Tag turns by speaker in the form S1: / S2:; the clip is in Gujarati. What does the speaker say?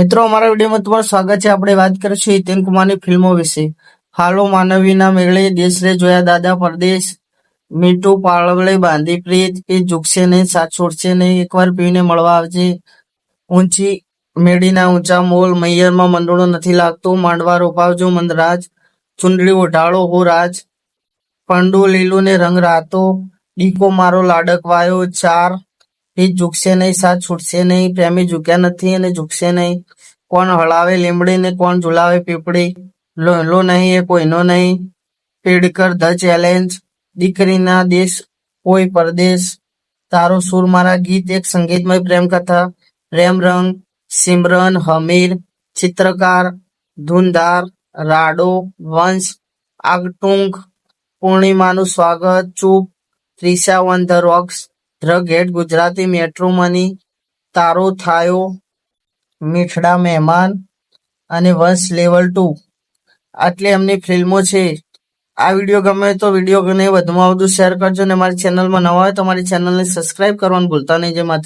S1: મિત્રો, અમારા વિડીયોમાં તમારું સ્વાગત છે. આપણે વાત કરીશું હિતેન કુમારની ફિલ્મો વિશે. હાલો, માનવીના મેળે દેશરે જોયા દાદા પરદેશ. મીઠું પાળવળે બાંધી પ્રીત એ ઝૂકશે નહીં, સાથ છોડશે નહીં, એકવાર પીને મળવા આવજે. ઊંચી મેડીના ઊંચા મોલ, મૈયરમાં મંડળો નથી લાગતો. માંડવા રોપાવજો મંદરાજ. ચુંદડી ઓઢાળો હો રાજ. પંડુ લીલું ને રંગ રાતો. ડીકો મારો લાડક વાયો ચાર. એ ઝૂકશે નહીં, સાથ છૂટશે નહીં, પ્રેમી ઝૂક્યા નથી અને ઝૂકશે નહીં. કોણ હળાવે લીમડી ને કોણ ઝુલાવે પીપળી? લોહેલો નહીં એ કોઈનો નહીં. પેડકર ધ ચેલેન્જ. દીકરીના દેશ કોઈ પરદેશ. તારો સુર મારા ગીત એક સંગીતમય પ્રેમ કથા પ્રેમ રંગ, સિમરન, હમીર, ચિત્રકાર, ધૂનધાર, રાડો, વંશ, આગટુંગ, પૂર્ણિમાનું સ્વાગત, ચૂપ Trisha one the rocks the gate Gujarati metro money તારો થાયો મીઠડા મહેમાન અને વંશ લેવલ ટુ. આટલી એમની ફિલ્મો છે. આ વીડિયો ગમે તો વીડિયો ગમે વધુમાં વધુ શેર કરજો અને મારી ચેનલમાં નવા હોય તો મારી ચેનલને સબસ્ક્રાઇબ કરવાનું ભૂલતા નહીં. જે માત્ર